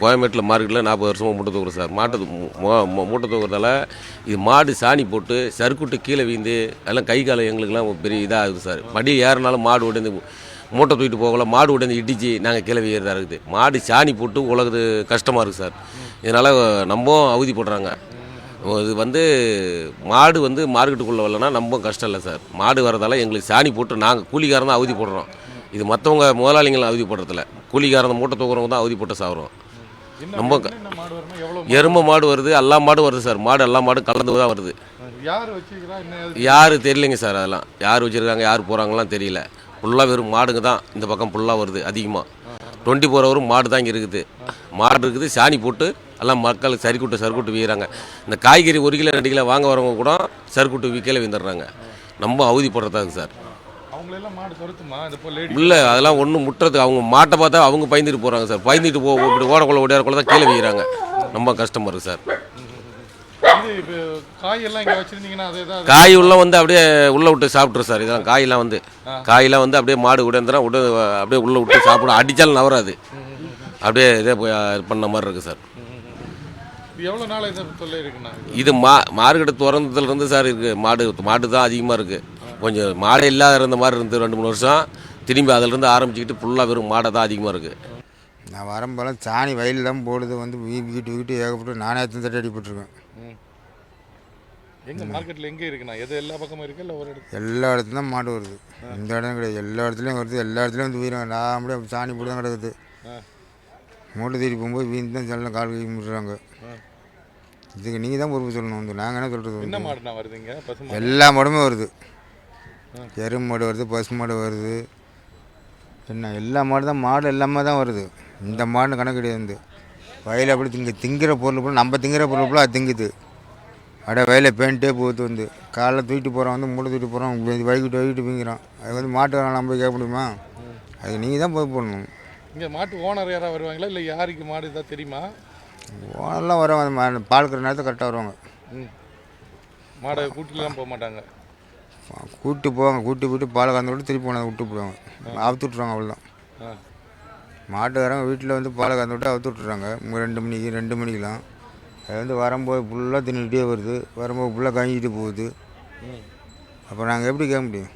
கோயம்பேட்டில் மார்க்கெட்டில் நாற்பது வருஷமாக மூட்டை தூக்குறோம் சார். மாட்டு மூட்டை தூக்குறதால இது மாடு சாணி போட்டு சறுக்குட்டு கீழே வீந்து எல்லாம் கை காலம் எங்களுக்கெல்லாம் பெரிய இதாக ஆகுது சார். மடி ஏறினாலும் மாடு உடைந்து மூட்டை தூக்கிட்டு போகல மாடு உடைந்து இடிச்சு நாங்கள் கீழே வீறதா இருக்குது. மாடு சாணி போட்டு உலகுது கஷ்டமாக இருக்குது சார். இதனால் நம்ம அவதி போடுறாங்க இது வந்து மாடு வந்து மார்க்கெட்டுக்குள்ளே வரலன்னா நம்ம கஷ்டம் இல்லை சார். மாடு வரதால எங்களுக்கு சாணி போட்டு நாங்கள் கூலிக்காரன் தான் அவதி போடுறோம் இது மற்றவங்க முதலாளிகள் அவதி போடுறதில்ல கூலிக்காரன் மூட்டை தூக்குறவங்க தான் அவதி போட்டு எவ்வளோ எருமை மாடு வருது எல்லா மாடும் வருது சார். மாடு எல்லா மாடும் கலந்து தான் வருது. யார் தெரியலைங்க சார் அதெல்லாம். யார் வச்சுருக்காங்க யார் போகிறாங்கலாம் தெரியல. ஃபுல்லாக வெறும் மாடுங்க தான் இந்த பக்கம் ஃபுல்லாக வருது அதிகமாக டுவெண்ட்டி ஃபோர் ஹவரும் மாடு தான் இங்கே இருக்குது. மாடு இருக்குது சாணி போட்டு எல்லாம் மக்கள் சறுக்குட்டு சறுக்குட்டு வீறாங்க இந்த காய்கறி ஒரு கிலோ ரெண்டு கிலோ வாங்க வரவங்க கூட சறுக்குட்டு விற்கல விந்துடுறாங்க ரொம்ப அவதிப்படுறதா இருக்குது சார். இல்லை அதெல்லாம் ஒன்றும் முட்டுறதுக்கு அவங்க மாட்டை பார்த்தா அவங்க பயந்துட்டு போகிறாங்க சார். பயந்துட்டு போ இப்படி ஓடக்குள்ள ஓடியாரக்குள்ள தான் கீழே வீகிறாங்க ரொம்ப கஷ்டமாக இருக்குது சார். காய் உள்ள வந்து அப்படியே உள்ள விட்டு சாப்பிட்ரு சார். இதெல்லாம் காயெல்லாம் வந்து. காயெல்லாம் வந்து அப்படியே மாடு உடைந்துடும் உட அப்படியே உள்ள விட்டு சாப்பிடும். அடித்தாலும் நவராது. அப்படியே இதே போய் பண்ண மாதிரி இருக்குது சார். இது மா மார்க்கெட்டு திறந்ததுலேருந்து சார் இருக்குது மாடு மாடு தான் அதிகமாக இருக்குது கொஞ்சம் மாடே இல்லாத இருந்த மாதிரி இருந்து ரெண்டு மூணு வருஷம் திரும்பி அதிலிருந்து ஆரம்பிச்சுக்கிட்டு ஃபுல்லாக வெறும் மாடை தான் அதிகமாக இருக்குது நான் வரும்போலாம் சாணி வயலில் தான் போடுது வந்து வீட்டு வீட்டு ஏகப்பட்டு நானே எத்தனை தட்டி அடிபட்டிருக்கேன் எங்க மார்க்கெட்டில் எங்கே இருக்குண்ணா? எது எல்லா பக்கமும் இருக்கு இல்லை ஒரு இடத்துல? எல்லா இடத்துலையும் தான் மாடு வருது. இந்த இடம் கிடையாது. எல்லா இடத்துலையும் வருது. எல்லா இடத்துலையும் வந்து வீரம். நான் அப்படியே சாணி போட்டு தான் கிடக்குது. மூட்டை தூக்கி போகும்போது வீண் தான் செல்லம் கால் கை முட்டுறாங்க. இதுக்கு நீங்கள் தான் பொறுப்பு சொல்லணும். வந்து நாங்கள் என்ன சொல்கிறது என்ன மாடுண்ணா வருதுங்க பசு எல்லா மாடுமே வருது. எருமை மாடு வருது பசு மாடு வருது. என்ன எல்லா மாடு தான் மாடு எல்லாமே தான் வருது. இந்த மாடு கணக்கு கிடையாது. வயலில் அப்படி திங்க திங்கிற பொருள் போல நம்ம திங்கிற பொருள் போல அது திங்குது. அப்படியே வயலில் பேண்ட்டே போகுது வந்து. காலைல தூக்கிட்டு போகிறோம் வந்து மூட்டை தூக்கிட்டு போகிறோம் வைக்கிட்டு வைக்கிட்டு பிங்கிறோம் அது வந்து மாட்டுக்காரன் நம்ம கேட்க முடியுமா? அதுக்கு நீங்கள் தான் பொறுப்பு பண்ணணும் இங்கே மாட்டு ஓனர் யாராவது வருவாங்களா? இல்லை யாருக்கு மாடு இதாக தெரியுமா? ஓனெல்லாம் வருவாங்க பால் கற நேரத்தில் கரெக்டாக வருவாங்க. ம். மாடை கூட்டிலாம் போக மாட்டாங்க. கூட்டி போவாங்க கூட்டி போயிட்டு பால் கறந்து விட்டு திருப்பி கொண்டாந்து விட்டு போடுவாங்க அவுத்து விட்ருவாங்க அவ்வளோதான் மாட்டுக்காரங்க வீட்டில் வந்து பாலை கறந்து விட்டு அவுத்து விட்றாங்க ரெண்டு மணிக்கு ரெண்டு மணிக்கெலாம் அது வந்து வரும்போது ஃபுல்லாக தின்னுக்கிட்டே வருது. வரும்போது ஃபுல்லாக கஞ்சிட்டு போகுது. ம். அப்போ நாங்கள் எப்படி கேட்க முடியும்?